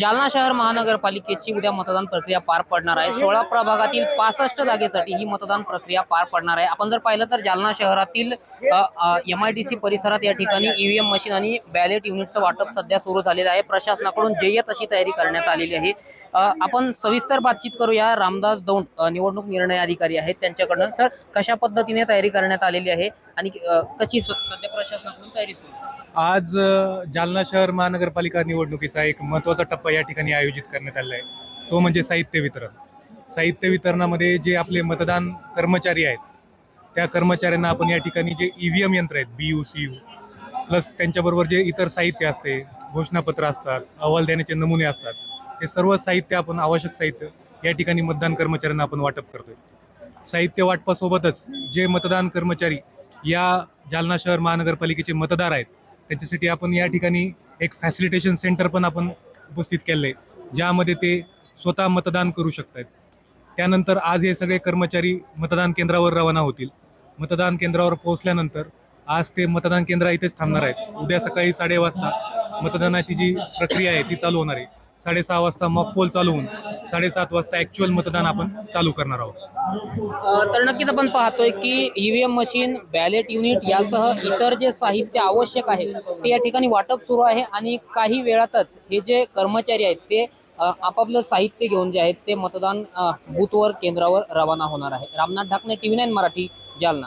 जालना शहर महानगरपालिकेची उद्या मतदान प्रक्रिया पार पडणार आहे. सोळा प्रभागातील पासष्ट जागेसाठी ही मतदान प्रक्रिया पार पडणार आहे. आपण जर पाहिलं तर जालना शहरातील एम आय डी सी परिसरात या ठिकाणी ईव्हीएम मशीन आणि बॅलेट युनिटचं वाटप सध्या सुरू झालेलं आहे. प्रशासनाकडून जय्यत अशी तयारी करण्यात आलेली आहे. आपण सविस्तर बातचीत करूया. रामदास दौंड निवडणूक निर्णय अधिकारी आहेत त्यांच्याकडनं. सर कशा पद्धतीने तयारी करण्यात आलेली आहे? आणि कशी सध्या प्रशासनाकडून तयारी सुरू आज जालना शहर महानगरपालिका निवडणुकीचा एक महत्त्वाचा टप्पा या ठिकाणी आयोजित करण्यात आलेला आहे. तो म्हणजे साहित्य वितरण. साहित्य वितरणामध्ये जे आपले मतदान कर्मचारी आहेत त्या कर्मचाऱ्यांना आपण या ठिकाणी जे ई व्ही एम यंत्र आहेत B U C U plus त्यांच्याबरोबर जे इतर साहित्य असते घोषणापत्र असतात अहवाल देण्याचे नमुने असतात हे सर्व साहित्य आपण आवश्यक साहित्य या ठिकाणी मतदान कर्मचाऱ्यांना आपण वाटप करतोय. साहित्य वाटपासोबतच जे मतदान कर्मचारी या जालना शहर महानगरपालिकेचे मतदार आहेत. त्यांच्यासाठी आपण या ठिकाणी एक फॅसिलिटेशन सेंटर पण आपण उपस्थित केलं आहे ज्यामध्ये ते स्वतः मतदान करू शकतात त्यानंतर आज हे सगळे कर्मचारी मतदान केंद्रावर रवाना होतील. मतदान केंद्रावर पोहोचल्यानंतर आज ते मतदान केंद्र इथेच थांबणार आहेत. उद्या सकाळी साडे वाजता मतदानाची जी प्रक्रिया आहे ती चालू होणार आहे. साडेसहा वाजता मॉक पोल चालवून साडेसात वाजता ॲक्च्युअल मतदान आपण चालू करणार आहोत. तर नक्कीच आपण पाहतोय की ईव्हीएम मशीन बॅलेट युनिट यासह इतर जे साहित्य आवश्यक आहे ते या ठिकाणी वाटप सुरू आहे आणि काही वेळातच हे जे कर्मचारी आहेत ते आपापलं साहित्य घेऊन जे आहेत ते मतदान बूथवर केंद्रावर रवाना होणार आहे. Ramnath Dhakne TV nine Marathi Jalna.